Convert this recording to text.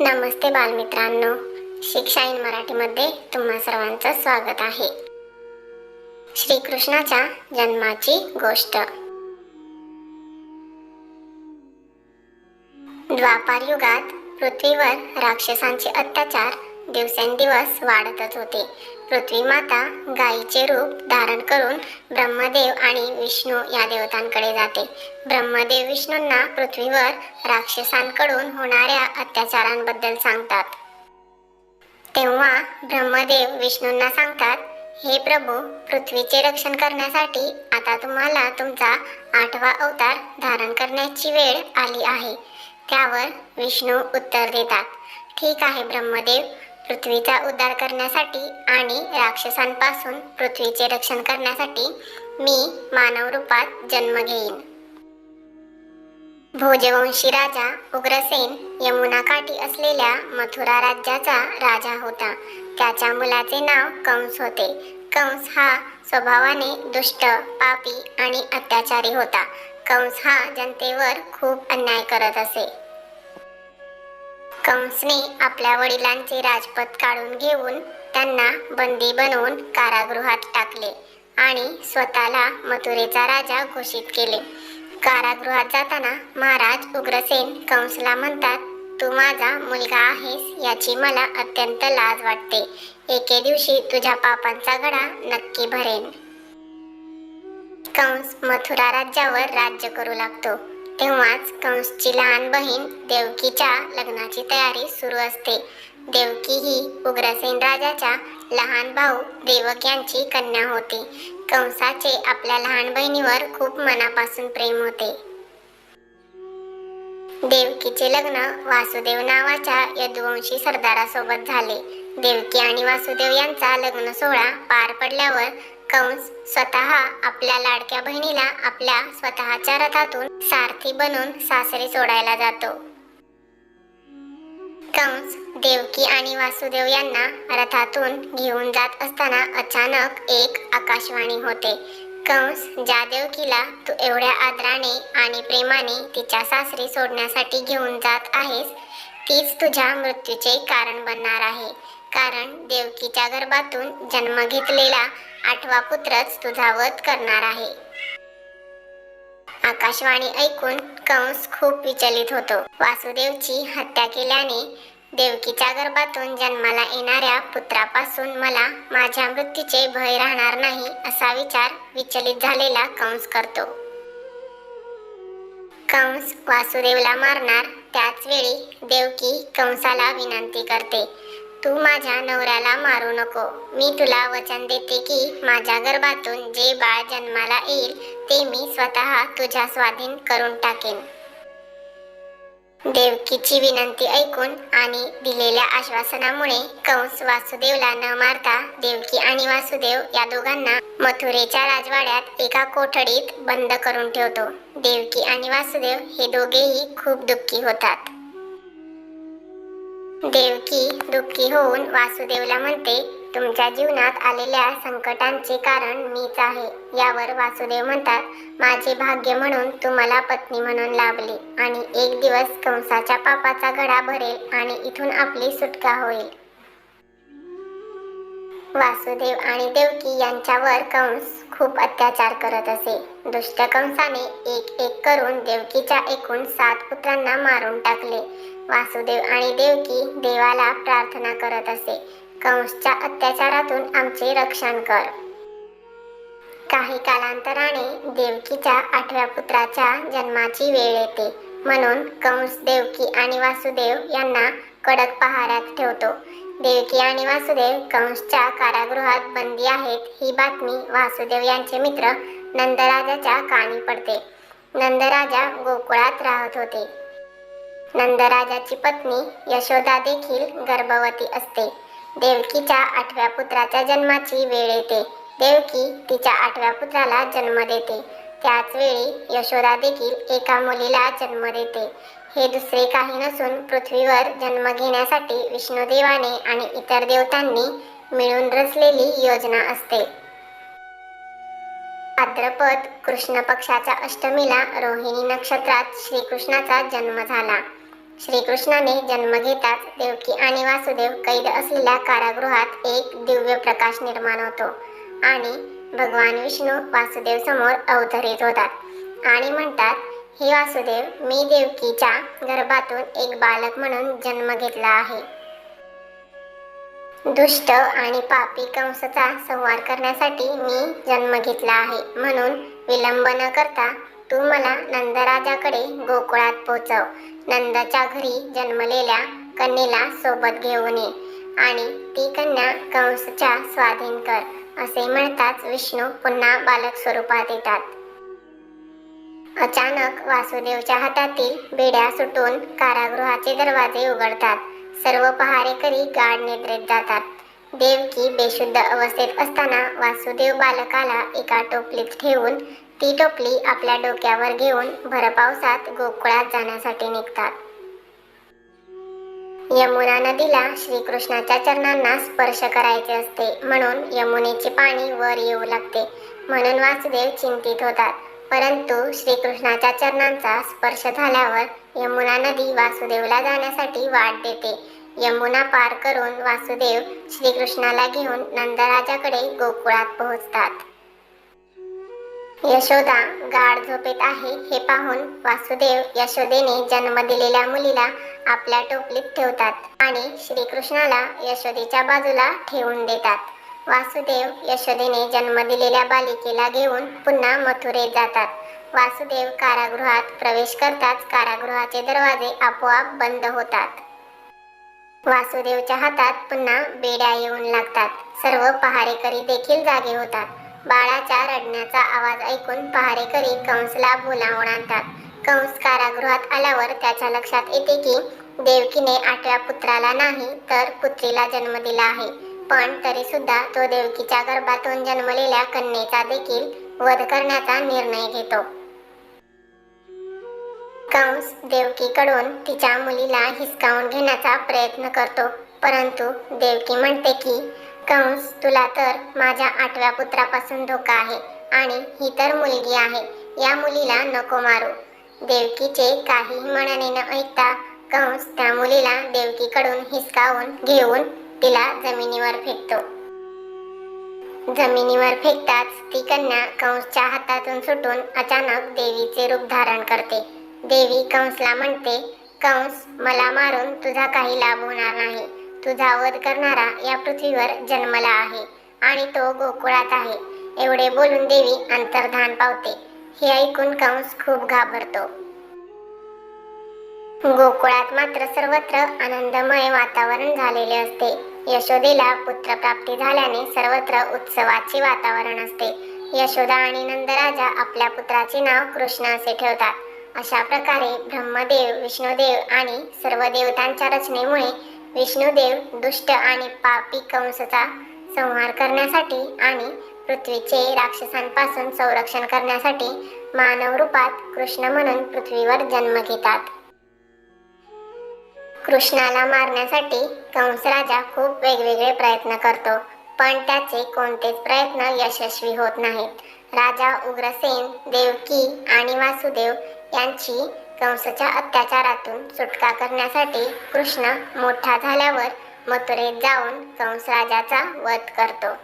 नमस्ते बालमित्रांनो. शिक्षा इन मराठीमध्ये तुम्हा सर्वांचं स्वागत आहे. श्रीकृष्णाच्या जन्माची गोष्ट. द्वापार युगात पृथ्वीवर राक्षसांचे अत्याचार दिवसेंदिवस वाढतच होते. पृथ्वी माता गायीचे रूप धारण करून ब्रह्मदेव आणि विष्णू या देवतांकडे जाते. ब्रह्मदेव विष्णूंना पृथ्वीवर राक्षसांकडून होणाऱ्या अत्याचारांबद्दल सांगतात. तेव्हा ब्रह्मदेव विष्णूंना सांगतात हे प्रभू पृथ्वीचे रक्षण करण्यासाठी आता तुम्हाला तुमचा आठवा अवतार धारण करण्याची वेळ आली आहे. त्यावर विष्णू उत्तर देतात ठीक आहे ब्रह्मदेव पृथ्वीचा उद्धार करण्यासाठी आणि राक्षसांपासून पृथ्वीचे रक्षण करण्यासाठी मी मानव रूपात जन्म घेईन. भोजवंशी राजा उग्रसेन यमुना काठी असलेल्या मथुरा राज्याचा राजा होता. त्याच्या मुलाचे नाव कंस होते. कंस हा स्वभावाने दुष्ट पापी आणि अत्याचारी होता. कंस हा जनतेवर खूप अन्याय करत असे. कंसने आपल्या वडिलांचे राजपद काढून घेऊन त्यांना बंदी बनवून कारागृहात टाकले आणि स्वतःला मथुरेचा राजा घोषित केले. कारागृहात जाताना महाराज उग्रसेन कंसला म्हणतात तू माझा मुलगा आहेस याची मला अत्यंत लाज वाटते. एके दिवशी तुझ्या पापांचा घडा नक्की भरेन. कंस मथुरा राज्यावर राज्य करू लागतो. तेव्हाच कंसची लहान बहीण देवकीच्या लग्नाची तयारी सुरू असते. देवकी ही उग्रसेन राजाच्या लहान भाऊ देवक यांची कन्या होती. कंसाचे आपल्या लहान बहिणीवर खूप मनापासून प्रेम होते. देवकीचे लग्न वासुदेव नावाच्या यदुवंशी सरदारासोबत झाले. देवकी आणि वासुदेव यांचा लग्न सोहळा पार पडल्यावर कंस स्वतः आपल्या लाडक्या बहिणीला आपल्या स्वतःच्या रथातून सारथी बनून सासरी सोडायला जातो. कंस देवकी आणि वासुदेव यांना रथातून घेऊन जात असताना अचानक एक आकाशवाणी होते. कंस ज्या देवकीला तू एवढ्या आदराने आणि प्रेमाने तिच्या सासरी सोडण्यासाठी घेऊन जात आहेस तीच तुझ्या मृत्यूचे कारण बनणार आहे. कारण देवकीच्या गर्भातून जन्म घेतलेला आठवा पुत्रच तुझा वध करणार आहे. आकाशवाणी ऐकून कंस खूप विचलित होतो. वासुदेवची हत्या केल्याने देवकीच्या गर्भातून जन्माला येणाऱ्या पुत्रापासून मला माझ्या मृत्यूचे भय राहणार नाही असा विचार विचलित झालेला कंस करतो. कंस वासुदेवला मारणार त्याच वेळी देवकी कंसाला विनंती करते. तू माझ्या नवऱ्याला मारू नको. मी तुला वचन देते की माझ्या गर्भातून जे बाळ जन्माला येईल ते मी स्वतः तुझ्या स्वाधीन करून टाकेन. देवकीची विनंती ऐकून आणि दिलेल्या आश्वासनामुळे कंस वासुदेवला न मारता देवकी आणि वासुदेव या दोघांना मथुरेच्या राजवाड्यात एका कोठडीत बंद करून ठेवतो. देवकी आणि वासुदेव हे दोघेही खूप दुःखी होतात. देवकी दुःखी होऊन वासुदेवला म्हणते तुमच्या जीवनात आलेल्या संकटांचे कारण मीच आहे. यावर वासुदेव म्हणतात माझे भाग्य म्हणून तुम्हाला पत्नी म्हणून लाभली आणि एक दिवस कंसाच्या पापाचा घडा भरेल आणि इथून आपली सुटका होईल. वासुदेव आणि देवकी यांच्यावर कंस खूप अत्याचार करत असे. दुष्ट कंसाने एक एक करून देवकीच्या एकूण सात पुत्रांना मारून टाकले. वासुदेव आणि देवकी देवाला प्रार्थना करत असे. कंसच्या अत्याचारातून आमचे रक्षण कर. काही कालांतराने देवकीच्या आठव्या पुत्राच्या जन्माची वेळ येते. म्हणून कंस देवकी आणि वासुदेव यांना कडक पहाऱ्यात ठेवतो. देवकी आणि वासुदेव कंसच्या कारागृहात बंदी आहेत ही बातमी वासुदेव यांचे मित्र नंदराजाच्या कानी पडते. नंदराजा गोकुळात राहत होते. नंदराजाची पत्नी यशोदा देखील गर्भवती असते. देवकीच्या आठव्या पुत्राच्या जन्माची वेळ येते. देवकी तिच्या आठव्या पुत्राला जन्म देते. त्याच वेळी यशोदा देखील एका मुलीला जन्म देते. हे दुसरे काही नसून पृथ्वीवर जन्म घेण्यासाठी विष्णुदेवाने आणि इतर देवतांनी मिळून रचलेली योजना असते. भाद्रपद कृष्ण पक्षाच्या अष्टमीला रोहिणी नक्षत्रात श्रीकृष्णाचा जन्म झाला. श्रीकृष्णाने जन्म घेताच देवकी आणि वासुदेव कैद असलेल्या कारागृहात एक दिव्य प्रकाश निर्माण होतो. आणि भगवान विष्णू वासुदेव समोर अवतरित होतात. आणि म्हणतात हे वासुदेव मी देवकीच्या गर्भातून एक बालक म्हणून जन्म घेतला आहे. दुष्ट आणि पापी कंसचा संवार करण्यासाठी मी जन्म घेतला आहे म्हणून विलंब न करता तू मला नंदराजाकडे गोकुळात पोचव. नंदच्या घरी जन्मलेल्या कन्येला सोबत घेऊन ये आणि ती कन्या कंसच्या स्वाधीन कर असे म्हणताच विष्णू पुन्हा बालक स्वरूपात येतात. अचानक वासुदेवच्या हातातील बेड्या सुटून कारागृहाचे दरवाजे उघडतात. सर्व पहारेकरी गाढ निद्रेत जातात. देवकी बेशुद्ध अवस्थेत असताना वासुदेव बालकाला एका टोपलीत ठेवून ती टोपली आपल्या डोक्यावर घेऊन भरपावसात गोकुळात जाण्यासाठी निघतात. यमुना नदीला श्रीकृष्णाच्या चरणांना स्पर्श करायचे असते. म्हणून यमुनेचे पाणी वर येऊ लागते. म्हणून वासुदेव चिंतित होतात. परंतु श्रीकृष्णाच्या चरणांचा स्पर्श झाल्यावर यमुना नदी वासुदेवला जाण्यासाठी वाट देते. यमुना पार करून वासुदेव श्रीकृष्णाला घेऊन नंदराजाकडे गोकुळात पोहोचतात. यशोदा गाढ झोपेत आहे हे पाहून वासुदेव यशोदेने जन्म दिलेल्या मुलीला आपल्या टोपलीत ठेवतात आणि श्रीकृष्णाला यशोदेच्या बाजूला ठेवून देतात. वासुदेव यशोदेने जन्म दिलेल्या बालिकेला घेऊन पुन्हा मथुरेत जातात. वासुदेव कारागृहात प्रवेश करताच कारागृहाचे दरवाजे आपोआप बंद होतात. वासुदेवच्या हातात पुन्हा बेड्या येऊन लागतात. सर्व पहारेकरी देखील जागे होतात. बाळाच्या रडण्याचा आवाज ऐकून पहारेकरी कंसला बोलावून आणतात. कंस कारागृहात आल्यावर त्याच्या लक्षात येते की देवकीने आठव्या पुत्राला नाही तर पुत्रीला जन्म दिला आहे. पण तरी सुद्धा तो देवकीच्या गर्भातून जन्मलेल्या कन्येचा देखील वध करण्याचा निर्णय घेतो. कंस देवकीकडून तिच्या मुलीला हिसकावून घेण्याचा प्रयत्न करतो. परंतु देवकी म्हणते की कंस तुला तर माझ्या आठव्या पुत्रापासून धोका आहे आणि ही तर मुलगी आहे. या मुलीला नको मारू. देवकीचे काहीही म्हणणे न ऐकता कंस त्या मुलीला देवकीकडून हिसकावून घेऊन तिला जमिनीवर फेकतो. जमिनीवर फेकताच ती कन्या कंसच्या हातातून सुटून अचानक देवीचे रूप धारण करते. देवी कंसला म्हणते कंस मला मारून तुझा काही लाभ होणार नाही. तुझा वध करणारा या पृथ्वीवर जन्मला आहे आणि तो गोकुळात आहे. एवढे बोलून देवी अंतर्धान पावते. हे ऐकून कंस खूप घाबरतो. गोकुळात मात्र सर्वत्र आनंदमय वातावरण झालेले असते. यशोदेला पुत्रप्राप्ती झाल्याने सर्वत्र उत्सवाचे वातावरण असते. यशोदा आणि नंदराजा आपल्या पुत्राचे नाव कृष्ण असे ठेवतात. अशा प्रकारे ब्रह्मदेव विष्णुदेव आणि सर्व देवतांच्या रचनेमुळे विष्णुदेव दुष्ट आणि पापी कंसचा संहार करण्यासाठी आणि पृथ्वीचे राक्षसांपासून संरक्षण करण्यासाठी मानव रूपात कृष्ण म्हणून पृथ्वीवर जन्म घेतात. कृष्णाला मारण्यासाठी कंसराजा खूप वेगवेगळे प्रयत्न करतो पण त्याचे कोणतेच प्रयत्न यशस्वी होत नाहीत. राजा उग्रसेन देवकी आणि वासुदेव यांची कंसच्या अत्याचारातून सुटका करण्यासाठी कृष्ण मोठा झाल्यावर मथुरेत जाऊन कंसराजाचा वध करतो.